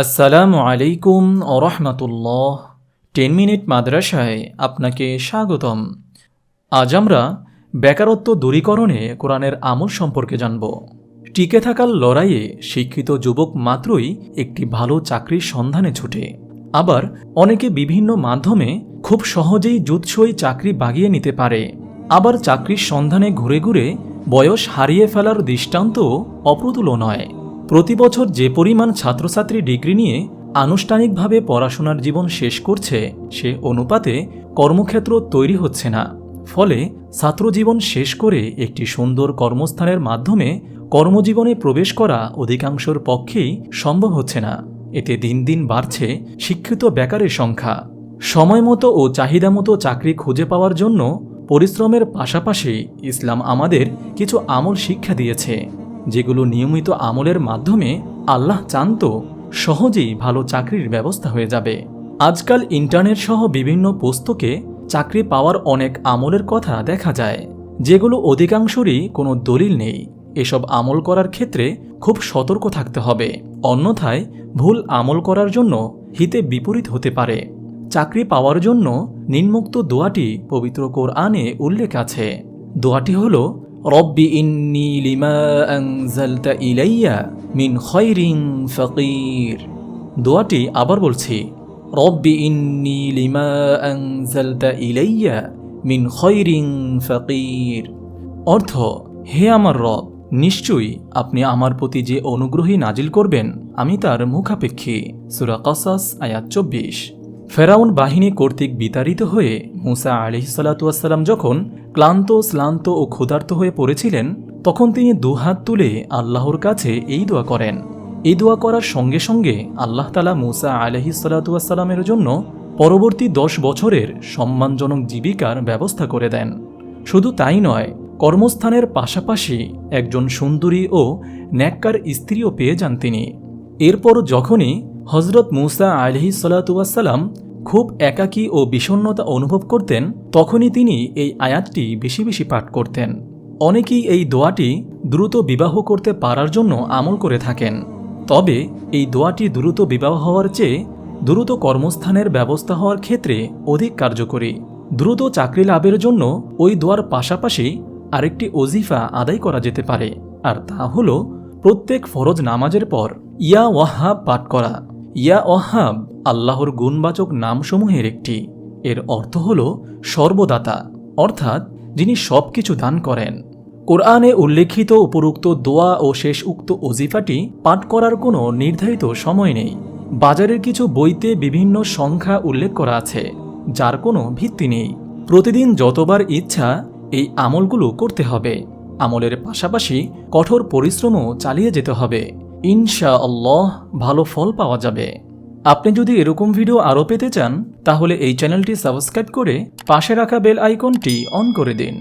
আসসালামু আলাইকুম রহমতুল্লাহ। Ten minute মাদ্রাসায় আপনাকে স্বাগতম। আজ আমরা বেকারত্ব দূরীকরণে কোরআনের আমল সম্পর্কে জানব। টিকে থাকার লড়াইয়ে শিক্ষিত যুবক মাত্রই একটি ভালো চাকরির সন্ধানে ছুটে। আবার অনেকে বিভিন্ন মাধ্যমে খুব সহজেই জুৎসই চাকরি বাগিয়ে নিতে পারে। আবার চাকরির সন্ধানে ঘুরে ঘুরে বয়স হারিয়ে ফেলার দৃষ্টান্ত অপ্রতুল নয়। প্রতি বছর যে পরিমাণ ছাত্রছাত্রী ডিগ্রি নিয়ে আনুষ্ঠানিকভাবে পড়াশোনার জীবন শেষ করছে, সে অনুপাতে কর্মক্ষেত্র তৈরি হচ্ছে না। ফলে ছাত্রজীবন শেষ করে একটি সুন্দর কর্মস্থানের মাধ্যমে কর্মজীবনে প্রবেশ করা অধিকাংশর পক্ষেই সম্ভব হচ্ছে না। এতে দিন দিন বাড়ছে শিক্ষিত বেকারের সংখ্যা। সময় মতো ও চাহিদা মতো চাকরি খুঁজে পাওয়ার জন্য পরিশ্রমের পাশাপাশি ইসলাম আমাদের কিছু আমল শিক্ষা দিয়েছে। যেগুলো নিয়মিত আমলের মাধ্যমে আল্লাহ চান্ত সহজেই ভালো চাকরির ব্যবস্থা হয়ে যাবে। আজকাল ইন্টারনেট সহ বিভিন্ন পুস্তকে চাকরি পাওয়ার অনেক আমলের কথা দেখা যায়, যেগুলো অধিকাংশরই কোনো দলিল নেই। এসব আমল করার ক্ষেত্রে খুব সতর্ক থাকতে হবে, অন্যথায় ভুল আমল করার জন্য হিতে বিপরীত হতে পারে। চাকরি পাওয়ার জন্য নিম্মুক্ত দোয়াটি পবিত্র কোরআনে উল্লেখ আছে। দোয়াটি হল রব্বি ইন্নি লিমা আনজালতা ইলাইয়া মিন খয়রিং ফকির। দোয়াটি আবার বলছি, রব্বি ইন্নি লিমা আনজালতা ইলাইয়া মিন খয়রিং ফকির। অর্থ, হে আমার রব, নিশ্চয়ই আপনি আমার প্রতি যে অনুগ্রহী নাজিল করবেন, আমি তার মুখাপেক্ষী। সুরা কসাস, আয়াত চব্বিশ। ফেরাউন বাহিনী কর্তৃক বিতাড়িত হয়ে মুসা আলিহিসাল্লাতুয়াসাল্লাম যখন ক্লান্ত, শ্লান্ত ও ক্ষুধার্ত হয়ে পড়েছিলেন, তখন তিনি দুহাত তুলে আল্লাহর কাছে এই দোয়া করেন। এই দোয়া করার সঙ্গে সঙ্গে আল্লাহ তালা মুসা আলহিসাল্লাতুয়াসাল্লামের জন্য পরবর্তী দশ বছরের সম্মানজনক জীবিকার ব্যবস্থা করে দেন। শুধু তাই নয়, কর্মস্থানের পাশাপাশি একজন সুন্দরী ও ন্যাক্কার স্ত্রীও পেয়ে যান তিনি। এরপর যখনই হজরত মুসা আলহি সাল্লাতুয়াসাল্লাম খুব একাকী ও বিষণ্নতা অনুভব করতেন, তখনই তিনি এই আয়াতটি বেশি বেশি পাঠ করতেন। অনেকেই এই দোয়াটি দ্রুত বিবাহ করতে পারার জন্য আমল করে থাকেন। তবে এই দোয়াটি দ্রুত বিবাহ হওয়ার চেয়ে দ্রুত কর্মস্থানের ব্যবস্থা হওয়ার ক্ষেত্রে অধিক কার্যকরী। দ্রুত চাকরি লাভের জন্য ওই দোয়ার পাশাপাশি আরেকটি ওজিফা আদায় করা যেতে পারে। আর তা হল, প্রত্যেক ফরজ নামাজের পর ইয়া ওয়াহাব পাঠ করা। ইয়া ওয়াহাব, আল্লাহর গুণবাচক নামসমূহের একটি। এর অর্থ হল সর্বদাতা, অর্থাৎ যিনি সব কিছু দান করেন। কোরআনে উল্লেখিত উপরুক্ত দোয়া ও শেষ উক্ত ওজিফাটি পাঠ করার কোনো নির্ধারিত সময় নেই। বাজারের কিছু বইতে বিভিন্ন সংখ্যা উল্লেখ করা আছে, যার কোনো ভিত্তি নেই। প্রতিদিন যতবার ইচ্ছা এই আমলগুলো করতে হবে। আমলের পাশাপাশি কঠোর পরিশ্রমও চালিয়ে যেতে হবে। ইনশা আল্লাহ ভালো ফল পাওয়া যাবে। আপনি যদি এরকম ভিডিও আরও পেতে চান, তাহলে এই চ্যানেলটি সাবস্ক্রাইব করে পাশে রাখা বেল আইকনটি অন করে দিন।